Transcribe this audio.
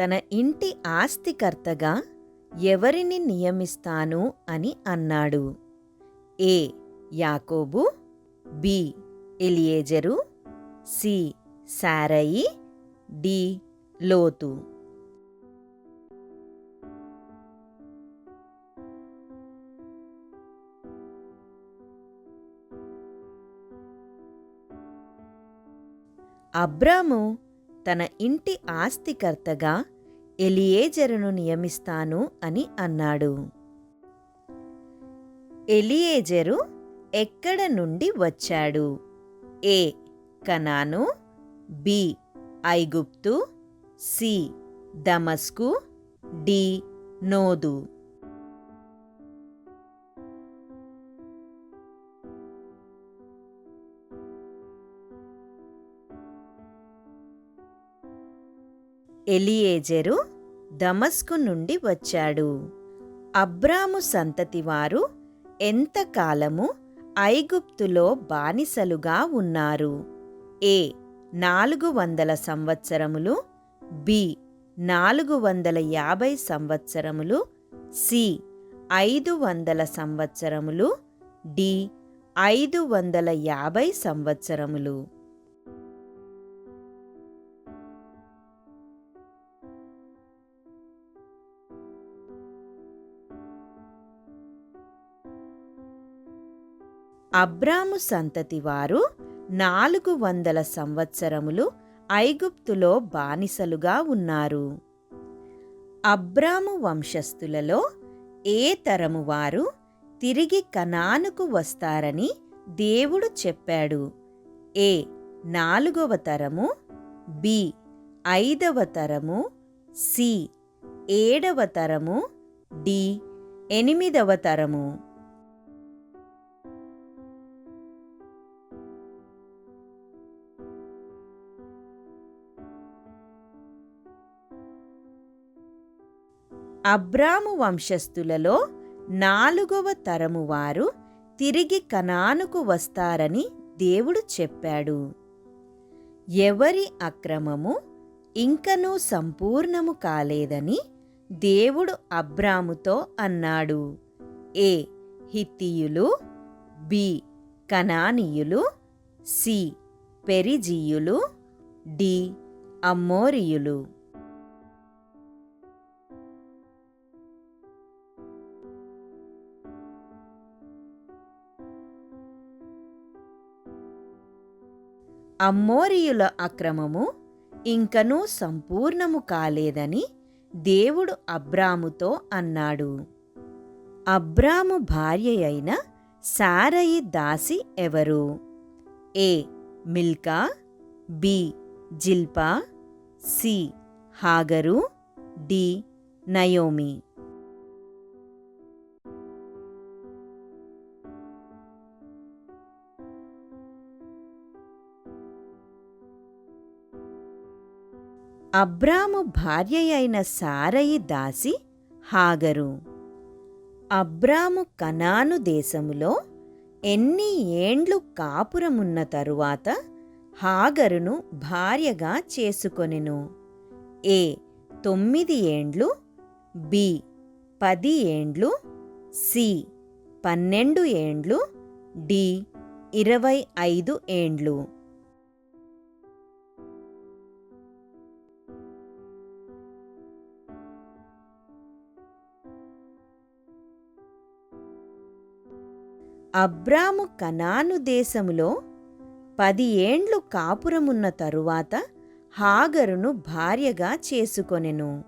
తన ఇంటి ఆస్తికర్తగా ఎవరిని నియమిస్తాను అని అన్నాడు. ఏ. యాకోబు బి. ఎలియేజరు సి. సారయి డి. లోతు. అబ్రాము తన ఇంటి ఆస్తికర్తగా ఎలియేజరును నియమిస్తాను అని అన్నాడు. ఎలియేజరు ఎక్కడ నుండి వచ్చాడు? ఏ. కనాను బి. ఐగుప్తు సి. దమస్కు డి. నోదు. ఎలియేజరు దమస్కు నుండి వచ్చాడు. అబ్రాము సంతతివారు ఎంతకాలము ఐగుప్తులో బానిసలుగా ఉన్నారు? ఏ నాలుగు వందల సంవత్సరములు బి నాలుగు వందల యాభై సంవత్సరములు సి ఐదు వందల సంవత్సరములు డి ఐదు వందల యాభై సంవత్సరములు. అబ్రాము సంతతి వారు నాలుగు వందల సంవత్సరములు ఐగుప్తులో బానిసలుగా ఉన్నారు. అబ్రాము వంశస్థులలో ఏ తరము వారు తిరిగి కనానుకు వస్తారని దేవుడు చెప్పాడు. ఏ నాలుగవ తరము బి ఐదవ తరము సి ఏడవ తరము డి ఎనిమిదవ తరము. అబ్రాము వంశస్థులలో నాలుగవ తరము వారు తిరిగి కనానుకు వస్తారని దేవుడు చెప్పాడు. ఎవరి అక్రమము ఇంకనూ సంపూర్ణము కాలేదని దేవుడు అబ్రాముతో అన్నాడు. ఏ హిత్తియులు బి కనానీయులు సి పెరిజీయులు డి అమ్మోరియులు. అమ్మోరియుల అక్రమము ఇంకనూ సంపూర్ణము కాలేదని దేవుడు అబ్రాముతో అన్నాడు. అబ్రాము భార్య అయిన సారయి దాసి ఎవరు? ఏ. మిల్కా బి. జిల్పా సి. హాగరు డి. నయోమి. అబ్రాము భార్య అయిన సారయి దాసి హాగరు. అబ్రాము కనాను దేశములో ఎన్ని ఏండ్లు కాపురమున్న తరువాత హాగరును భార్యగా చేసుకొనెను. ఏ తొమ్మిది ఏండ్లు బి పది ఏండ్లు సి పన్నెండు ఏండ్లు డి ఇరవై ఐదు ఏండ్లు. అబ్రాము కనాను దేశములో పది ఏండ్లు కాపురమున్న తరువాత హాగరును భార్యగా చేసుకొనెను.